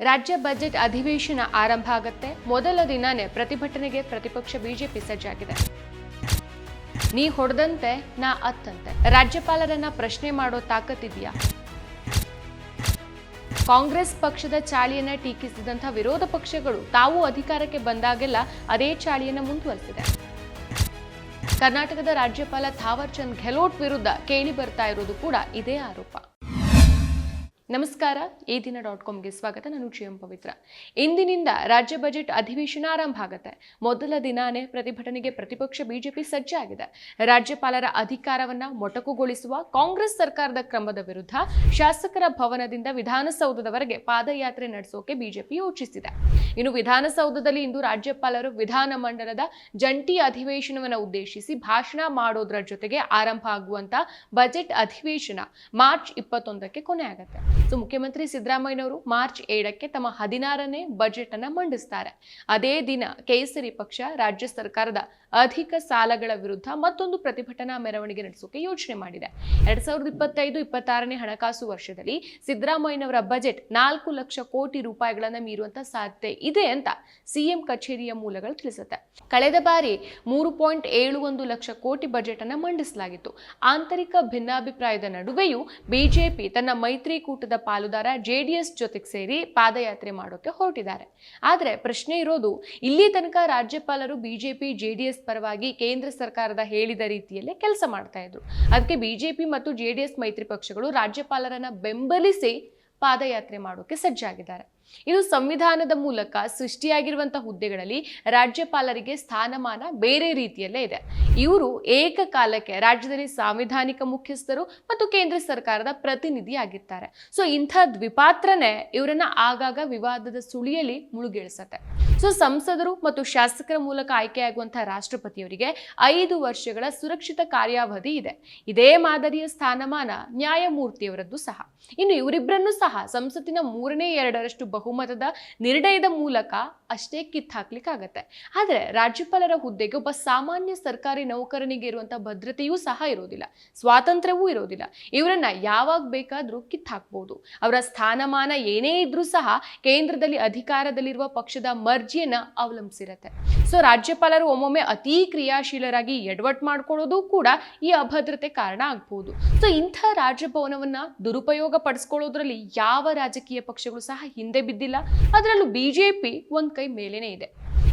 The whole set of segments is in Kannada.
ರಾಜ್ಯ ಬಜೆಟ್ ಅಧಿವೇಶನ ಆರಂಭ ಆಗುತ್ತೆ. ಮೊದಲ ದಿನಾನೇ ಪ್ರತಿಭಟನೆಗೆ ಪ್ರತಿಪಕ್ಷ ಬಿಜೆಪಿ ಸಜ್ಜಾಗಿದೆ. ನೀ ಹೊಡೆದಂತೆ, ನಾ ಅತ್ತಂತೆ. ರಾಜ್ಯಪಾಲರನ್ನ ಪ್ರಶ್ನೆ ಮಾಡೋ ತಾಕತ್ತಿದೆಯಾ ಕಾಂಗ್ರೆಸ್ ಪಕ್ಷದ ಚಾಳಿಯನ್ನ ಟೀಕಿಸಿದಂತಹ ವಿರೋಧ ಪಕ್ಷಗಳು ತಾವು ಅಧಿಕಾರಕ್ಕೆ ಬಂದಾಗೆಲ್ಲ ಅದೇ ಚಾಳಿಯನ್ನ ಮುಂದುವರೆಸಿದೆ. ಕರ್ನಾಟಕದ ರಾಜ್ಯಪಾಲ ಥಾವರ್ ಚಂದ್ ಗೆಹ್ಲೋಟ್ ವಿರುದ್ಧ ಕೇಳಿ ಬರ್ತಾ ಇರೋದು ಕೂಡ ಇದೇ ಆರೋಪ. ನಮಸ್ಕಾರ. ಈ ದಿನ ಡಾಟ್ ಕಾಮ್ಗೆ ಸ್ವಾಗತ. ನಾನು ಜಿ ಪವಿತ್ರ. ಇಂದಿನಿಂದ ರಾಜ್ಯ ಬಜೆಟ್ ಅಧಿವೇಶನ ಆರಂಭ ಆಗುತ್ತೆ. ಮೊದಲ ದಿನಾನೇ ಪ್ರತಿಭಟನೆಗೆ ಪ್ರತಿಪಕ್ಷ ಬಿಜೆಪಿ ಸಜ್ಜಾಗಿದೆ ರಾಜ್ಯಪಾಲರ ಅಧಿಕಾರವನ್ನ ಮೊಟಕುಗೊಳಿಸುವ ಕಾಂಗ್ರೆಸ್ ಸರ್ಕಾರದ ಕ್ರಮದ ವಿರುದ್ಧ ಶಾಸಕರ ಭವನದಿಂದ ವಿಧಾನಸೌಧದವರೆಗೆ ಪಾದಯಾತ್ರೆ ನಡೆಸೋಕೆ ಬಿಜೆಪಿ ಯೋಚಿಸಿದೆ. ಇನ್ನು ವಿಧಾನಸೌಧದಲ್ಲಿ ಇಂದು ರಾಜ್ಯಪಾಲರು ವಿಧಾನಮಂಡಲದ ಜಂಟಿ ಅಧಿವೇಶನವನ್ನು ಉದ್ದೇಶಿಸಿ ಭಾಷಣ ಮಾಡೋದ್ರ ಜೊತೆಗೆ ಆರಂಭ ಆಗುವಂತ ಬಜೆಟ್ ಅಧಿವೇಶನ ಮಾರ್ಚ್ ಇಪ್ಪತ್ತೊಂದಕ್ಕೆ ಕೊನೆಯಾಗತ್ತೆ. ಸೊ ಮುಖ್ಯಮಂತ್ರಿ ಸಿದ್ದರಾಮಯ್ಯನವರು ಮಾರ್ಚ್ ಏಳಕ್ಕೆ ತಮ್ಮ ಹದಿನಾರನೇ ಬಜೆಟ್ ಅನ್ನ ಮಂಡಿಸ್ತಾರೆ. ಅದೇ ದಿನ ಕೇಸರಿ ಪಕ್ಷ ರಾಜ್ಯ ಸರ್ಕಾರದ ಅಧಿಕ ಸಾಲಗಳ ವಿರುದ್ಧ ಮತ್ತೊಂದು ಪ್ರತಿಭಟನಾ ಮೆರವಣಿಗೆ ನಡೆಸೋಕೆ ಯೋಚನೆ ಮಾಡಿದೆ. ಎರಡ್ ಸಾವಿರದ ಇಪ್ಪತ್ತೈದು ಇಪ್ಪತ್ತಾರನೇ ಹಣಕಾಸು ವರ್ಷದಲ್ಲಿ ಸಿದ್ದರಾಮಯ್ಯನವರ ಬಜೆಟ್ ನಾಲ್ಕು ಲಕ್ಷ ಕೋಟಿ ರೂಪಾಯಿಗಳನ್ನ ಮೀರುವಂತ ಸಾಧ್ಯತೆ ಇದೆ ಅಂತ ಸಿಎಂ ಕಚೇರಿಯ ಮೂಲಗಳು ತಿಳಿಸುತ್ತೆ. ಕಳೆದ ಬಾರಿ ಮೂರು ಪಾಯಿಂಟ್ ಏಳು ಒಂದು ಲಕ್ಷ ಕೋಟಿ ಬಜೆಟ್ ಅನ್ನ ಮಂಡಿಸಲಾಗಿತ್ತು. ಆಂತರಿಕ ಭಿನ್ನಾಭಿಪ್ರಾಯದ ನಡುವೆಯೂ ಬಿಜೆಪಿ ತನ್ನ ಮೈತ್ರಿಕೂಟದ ಪಾಲುದಾರ ಜೆಡಿಎಸ್ ಜೊತೆಗೆ ಸೇರಿ ಪಾದಯಾತ್ರೆ ಮಾಡೋಕೆ ಹೊರಟಿದ್ದಾರೆ. ಆದರೆ ಪ್ರಶ್ನೆ ಇರೋದು ಇಲ್ಲಿ ತನಕ ರಾಜ್ಯಪಾಲರು ಬಿಜೆಪಿ ಜೆಡಿಎಸ್ ಪರವಾಗಿ ಕೇಂದ್ರ ಸರ್ಕಾರದ ಹೇಳಿದ ರೀತಿಯಲ್ಲೇ ಕೆಲಸ ಮಾಡ್ತಾ ಇದ್ರು. ಅದಕ್ಕೆ ಬಿಜೆಪಿ ಮತ್ತು ಜೆಡಿಎಸ್ ಮೈತ್ರಿ ಪಕ್ಷಗಳು ರಾಜ್ಯಪಾಲರನ್ನ ಬೆಂಬಲಿಸಿ ಪಾದಯಾತ್ರೆ ಮಾಡೋಕೆ ಸಜ್ಜಾಗಿದ್ದಾರೆ. ಇದು ಸಂವಿಧಾನದ ಮೂಲಕ ಸೃಷ್ಟಿಯಾಗಿರುವಂತಹ ಹುದ್ದೆಗಳಲ್ಲಿ ರಾಜ್ಯಪಾಲರಿಗೆ ಸ್ಥಾನಮಾನ ಬೇರೆ ರೀತಿಯಲ್ಲೇ ಇದೆ. ಇವರು ಏಕಕಾಲಕ್ಕೆ ರಾಜ್ಯದಲ್ಲಿ ಸಾಂವಿಧಾನಿಕ ಮುಖ್ಯಸ್ಥರು ಮತ್ತು ಕೇಂದ್ರ ಸರ್ಕಾರದ ಪ್ರತಿನಿಧಿಯಾಗಿರ್ತಾರೆ. ಸೊ ಇಂಥ ದ್ವಿಪಾತ್ರನೇ ಇವರನ್ನ ಆಗಾಗ ವಿವಾದದ ಸುಳಿಯಲ್ಲಿ ಮುಳುಗೇಳಿಸತ್ತೆ. ಸೊ ಸಂಸದರು ಮತ್ತು ಶಾಸಕರ ಮೂಲಕ ಆಯ್ಕೆಯಾಗುವಂತಹ ರಾಷ್ಟ್ರಪತಿಯವರಿಗೆ ಐದು ವರ್ಷಗಳ ಸುರಕ್ಷಿತ ಕಾರ್ಯಾವಧಿ ಇದೆ. ಇದೇ ಮಾದರಿಯ ಸ್ಥಾನಮಾನ ನ್ಯಾಯಮೂರ್ತಿಯವರದ್ದು ಸಹ. ಇನ್ನು ಇವರಿಬ್ಬರನ್ನು ಸಹ ಸಂಸತ್ತಿನ ಮೂರನೇ ಎರಡರಷ್ಟು ಬಹುಮತದ ನಿರ್ಣಯದ ಮೂಲಕ ಅಷ್ಟೇ ಕಿತ್ತಾಕ್ಲಿಕ್ಕಾಗತ್ತೆ. ಆದರೆ ರಾಜ್ಯಪಾಲರ ಹುದ್ದೆಗೆ ಒಬ್ಬ ಸಾಮಾನ್ಯ ಸರ್ಕಾರಿ ನೌಕರನಿಗೆ ಇರುವಂತಹ ಭದ್ರತೆಯೂ ಸಹ ಇರೋದಿಲ್ಲ. ಸ್ವಾತಂತ್ರ್ಯವೂ ಇರೋದಿಲ್ಲ. ಇವರನ್ನ ಯಾವಾಗ ಬೇಕಾದ್ರೂ ಕಿತ್ತಾಕ್ಬಹುದು ಅವರ ಸ್ಥಾನಮಾನ ಏನೇ ಇದ್ರೂ ಸಹ ಕೇಂದ್ರದಲ್ಲಿ ಅಧಿಕಾರದಲ್ಲಿರುವ ಪಕ್ಷದ ಮರ್ಜಿಯನ್ನ ಅವಲಂಬಿಸಿರುತ್ತೆ. ಸೊ ರಾಜ್ಯಪಾಲರು ಒಮ್ಮೊಮ್ಮೆ ಅತೀ ಕ್ರಿಯಾಶೀಲರಾಗಿ ಎಡವಟ್ ಮಾಡ್ಕೊಳ್ಳೋದು ಕೂಡ ಈ ಅಭದ್ರತೆ ಕಾರಣ ಆಗ್ಬೋದು. ಸೊ ಇಂಥ ರಾಜಭವನವನ್ನ ದುರುಪಯೋಗ ಪಡಿಸ್ಕೊಳ್ಳೋದ್ರಲ್ಲಿ ಯಾವ ರಾಜಕೀಯ ಪಕ್ಷಗಳು ಸಹ ಹಿಂದೆ ಬಿದ್ದಿಲ್ಲ. ಅದರಲ್ಲೂ ಬಿಜೆಪಿ ಒಂದು ಕೈ ಮೇಲೇನೆ ಇದೆ.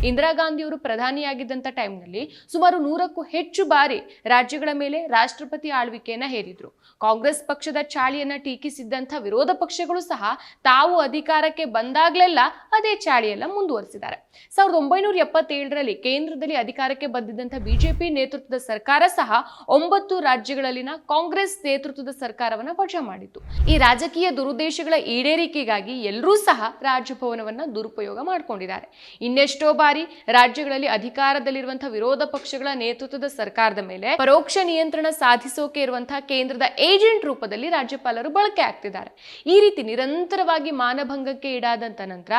ಇಂದಿರಾ ಗಾಂಧಿಯವರು ಪ್ರಧಾನಿಯಾಗಿದ್ದಂಥ ಟೈಮ್ನಲ್ಲಿ ಸುಮಾರು ನೂರಕ್ಕೂ ಹೆಚ್ಚು ಬಾರಿ ರಾಜ್ಯಗಳ ಮೇಲೆ ರಾಷ್ಟ್ರಪತಿ ಆಳ್ವಿಕೆಯನ್ನು ಹೇರಿದ್ರು. ಕಾಂಗ್ರೆಸ್ ಪಕ್ಷದ ಚಾಳಿಯನ್ನು ಟೀಕಿಸಿದ್ದಂಥ ವಿರೋಧ ಪಕ್ಷಗಳು ಸಹ ತಾವು ಅಧಿಕಾರಕ್ಕೆ ಬಂದಾಗಲೆಲ್ಲ ಅದೇ ಚಾಳಿಯೆಲ್ಲ ಮುಂದುವರಿಸಿದ್ದಾರೆ. ಸಾವಿರದ ಒಂಬೈನೂರ ಎಪ್ಪತ್ತೇಳರಲ್ಲಿ ಕೇಂದ್ರದಲ್ಲಿ ಅಧಿಕಾರಕ್ಕೆ ಬಂದಿದ್ದಂಥ ಬಿಜೆಪಿ ನೇತೃತ್ವದ ಸರ್ಕಾರ ಸಹ ಒಂಬತ್ತು ರಾಜ್ಯಗಳಲ್ಲಿನ ಕಾಂಗ್ರೆಸ್ ನೇತೃತ್ವದ ಸರ್ಕಾರವನ್ನು ವಜಾ ಮಾಡಿತ್ತು. ಈ ರಾಜಕೀಯ ದುರುದ್ದೇಶಗಳ ಈಡೇರಿಕೆಗಾಗಿ ಎಲ್ಲರೂ ಸಹ ರಾಜಭವನವನ್ನು ದುರುಪಯೋಗ ಮಾಡಿಕೊಂಡಿದ್ದಾರೆ. ಇನ್ನೆಷ್ಟೋ ಬಾರಿ ರಾಜ್ಯಗಳಲ್ಲಿ ಅಧಿಕಾರದಲ್ಲಿರುವಂತಹ ವಿರೋಧ ಪಕ್ಷಗಳ ನೇತೃತ್ವದ ಸರ್ಕಾರದ ಮೇಲೆ ಪರೋಕ್ಷ ನಿಯಂತ್ರಣ ಸಾಧಿಸೋಕೆ ಇರುವಂತಹ ಕೇಂದ್ರದ ಏಜೆಂಟ್ ರೂಪದಲ್ಲಿ ರಾಜ್ಯಪಾಲರು ಬಳಕೆ ಆಗ್ತಿದ್ದಾರೆ. ಈ ರೀತಿ ನಿರಂತರವಾಗಿ ಮಾನಭಂಗಕ್ಕೆ ಈಡಾದಂತ ನಂತರ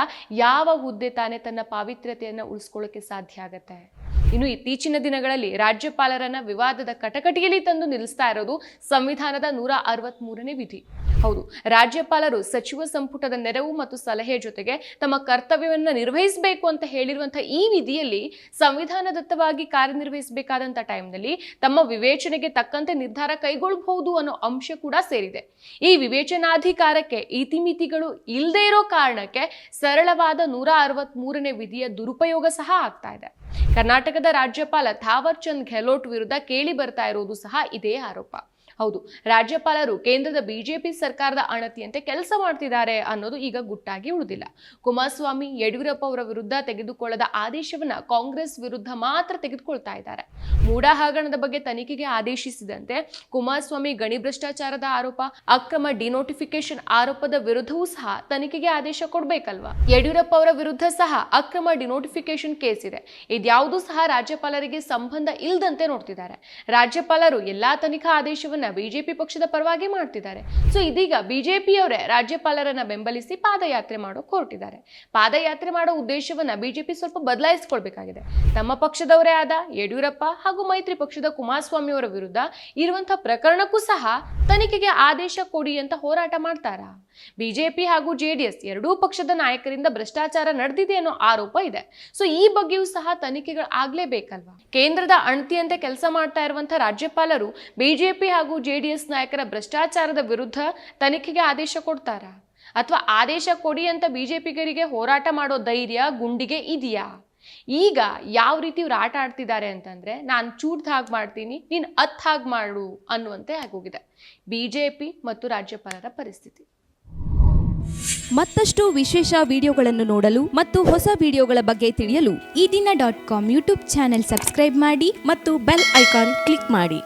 ಯಾವ ಹುದ್ದೆ ತಾನೇ ತನ್ನ ಪಾವಿತ್ರ್ಯತೆಯನ್ನು ಉಳಿಸ್ಕೊಳ್ಳೋಕೆ ಸಾಧ್ಯ ಆಗತ್ತೆ? ಇನ್ನು ಇತ್ತೀಚಿನ ದಿನಗಳಲ್ಲಿ ರಾಜ್ಯಪಾಲರನ್ನ ವಿವಾದದ ಕಟಕಟಿಯಲ್ಲಿ ತಂದು ನಿಲ್ಲಿಸ್ತಾ ಇರೋದು ಸಂವಿಧಾನದ ನೂರ ಅರವತ್ತ್ ಮೂರನೇ ವಿಧಿ. ಹೌದು. ರಾಜ್ಯಪಾಲರು ಸಚಿವ ಸಂಪುಟದ ನೆರವು ಮತ್ತು ಸಲಹೆ ಜೊತೆಗೆ ತಮ್ಮ ಕರ್ತವ್ಯವನ್ನು ನಿರ್ವಹಿಸಬೇಕು ಅಂತ ಹೇಳಿರುವಂತಹ ಈ ವಿಧಿಯಲ್ಲಿ ಸಂವಿಧಾನದತ್ತವಾಗಿ ಕಾರ್ಯನಿರ್ವಹಿಸಬೇಕಾದಂತ ಟೈಮ್ನಲ್ಲಿ ತಮ್ಮ ವಿವೇಚನೆಗೆ ತಕ್ಕಂತೆ ನಿರ್ಧಾರ ಕೈಗೊಳ್ಳಬಹುದು ಅನ್ನೋ ಅಂಶ ಕೂಡ ಸೇರಿದೆ. ಈ ವಿವೇಚನಾಧಿಕಾರಕ್ಕೆ ಇತಿಮಿತಿಗಳು ಇಲ್ಲದೆ ಇರೋ ಕಾರಣಕ್ಕೆ ಸರಳವಾದ ನೂರ ಅರವತ್ತ್ ಮೂರನೇ ವಿಧಿಯ ದುರುಪಯೋಗ ಸಹ ಆಗ್ತಾ ಇದೆ. ಕರ್ನಾಟಕದ ರಾಜ್ಯಪಾಲ ಥಾವರ್ ಚಂದ್ ಗೆಹ್ಲೋಟ್ ವಿರುದ್ಧ ಕೇಳಿ ಬರ್ತಾ ಇರೋದು ಸಹ ಇದೇ ಆರೋಪ. ಹೌದು. ರಾಜ್ಯಪಾಲರು ಕೇಂದ್ರದ ಬಿಜೆಪಿ ಸರ್ಕಾರದ ಅಣತಿಯಂತೆ ಕೆಲಸ ಮಾಡ್ತಿದ್ದಾರೆ ಅನ್ನೋದು ಈಗ ಗುಟ್ಟಾಗಿ ಉಳಿದಿಲ್ಲ. ಕುಮಾರಸ್ವಾಮಿ, ಯಡಿಯೂರಪ್ಪ ಅವರ ವಿರುದ್ಧ ತೆಗೆದುಕೊಳ್ಳದ ಆದೇಶವನ್ನ ಕಾಂಗ್ರೆಸ್ ವಿರುದ್ಧ ಮಾತ್ರ ತೆಗೆದುಕೊಳ್ತಾ ಇದ್ದಾರೆ. ಮೂಡ ಹಗರಣದ ಬಗ್ಗೆ ತನಿಖೆಗೆ ಆದೇಶಿಸಿದಂತೆ ಕುಮಾರಸ್ವಾಮಿ ಗಣಿ ಭ್ರಷ್ಟಾಚಾರದ ಆರೋಪ, ಅಕ್ರಮ ಡಿನೋಟಿಫಿಕೇಶನ್ ಆರೋಪದ ವಿರುದ್ಧವೂ ಸಹ ತನಿಖೆಗೆ ಆದೇಶ ಕೊಡಬೇಕಲ್ವಾ? ಯಡಿಯೂರಪ್ಪ ಅವರ ವಿರುದ್ಧ ಸಹ ಅಕ್ರಮ ಡಿನೋಟಿಫಿಕೇಶನ್ ಕೇಸ್ ಇದೆ. ಇದ್ಯಾವುದೂ ಸಹ ರಾಜ್ಯಪಾಲರಿಗೆ ಸಂಬಂಧ ಇಲ್ಲದಂತೆ ನೋಡ್ತಿದ್ದಾರೆ. ರಾಜ್ಯಪಾಲರು ಎಲ್ಲಾ ತನಿಖಾ ಆದೇಶವನ್ನ ಬಿಜೆಪಿ ಪಕ್ಷದ ಪರವಾಗಿ ಮಾಡ್ತಿದ್ದಾರೆ. ಸೊ ಇದೀಗ ಬಿಜೆಪಿಯವರೇ ರಾಜ್ಯಪಾಲರನ್ನ ಬೆಂಬಲಿಸಿ ಪಾದಯಾತ್ರೆ ಮಾಡೋಕೆ ಹೊರಟಿದ್ದಾರೆ ಪಾದಯಾತ್ರೆ ಮಾಡೋ ಉದ್ದೇಶವನ್ನ ಬಿಜೆಪಿ ಸ್ವಲ್ಪ ಬದಲಾಯಿಸಿಕೊಳ್ಬೇಕಾಗಿದೆ. ತಮ್ಮ ಪಕ್ಷದವರೇ ಆದ ಯಡಿಯೂರಪ್ಪ ಹಾಗೂ ಮೈತ್ರಿ ಪಕ್ಷದ ಕುಮಾರಸ್ವಾಮಿ ಅವರ ವಿರುದ್ಧ ಇರುವಂತಹ ಪ್ರಕರಣಕ್ಕೂ ಸಹ ತನಿಖೆಗೆ ಆದೇಶ ಕೊಡಿ ಅಂತ ಹೋರಾಟ ಮಾಡ್ತಾರಾ? ಬಿಜೆಪಿ ಹಾಗೂ ಜೆಡಿಎಸ್ ಎರಡೂ ಪಕ್ಷದ ನಾಯಕರಿಂದ ಭ್ರಷ್ಟಾಚಾರ ನಡೆದಿದೆ ಅನ್ನೋ ಆರೋಪ ಇದೆ. ಸೊ ಈ ಬಗ್ಗೆಯೂ ಸಹ ತನಿಖೆಗಳು ಆಗ್ಲೇಬೇಕಲ್ವಾ? ಕೇಂದ್ರದ ಅಣತಿಯಂತೆ ಕೆಲಸ ಮಾಡ್ತಾ ಇರುವಂತಹ ರಾಜ್ಯಪಾಲರು ಬಿಜೆಪಿ ಹಾಗೂ ಜೆಡಿಎಸ್ ನಾಯಕರ ಭ್ರಷ್ಟಾಚಾರದ ವಿರುದ್ಧ ತನಿಖೆಗೆ ಆದೇಶ ಕೊಡ್ತಾರಾ? ಅಥವಾ ಆದೇಶ ಕೊಡಿ ಅಂತ ಬಿಜೆಪಿಗರಿಗೆ ಹೋರಾಟ ಮಾಡೋ ಧೈರ್ಯ, ಗುಂಡಿಗೆ ಇದೆಯಾ? ಈಗ ಯಾವ ರೀತಿ ಇವ್ರು ಆಟ ಆಡ್ತಿದ್ದಾರೆ ಅಂತಂದ್ರೆ, ನಾನು ಚೂಡ್ದ ಹಾಗೆ ಮಾಡ್ತೀನಿ, ನೀನು ಅತ್ ಹಾಗೆ ಮಾಡು ಅನ್ನುವಂತೆ ಆಗೋಗಿದೆ. ಬಿಜೆಪಿ ಮತ್ತು ರಾಜ್ಯಪಾಲರ ಪರಿಸ್ಥಿತಿ. ಮತ್ತಷ್ಟು ವಿಶೇಷ ವಿಡಿಯೋಗಳನ್ನು ನೋಡಲು ಮತ್ತು ಹೊಸ ವಿಡಿಯೋಗಳ ಬಗ್ಗೆ ತಿಳಿಯಲು ಈ ದಿನ dot com YouTube channel subscribe ಮಾಡಿ ಮತ್ತು ಬೆಲ್ ಐಕಾನ್ ಕ್ಲಿಕ್ ಮಾಡಿ.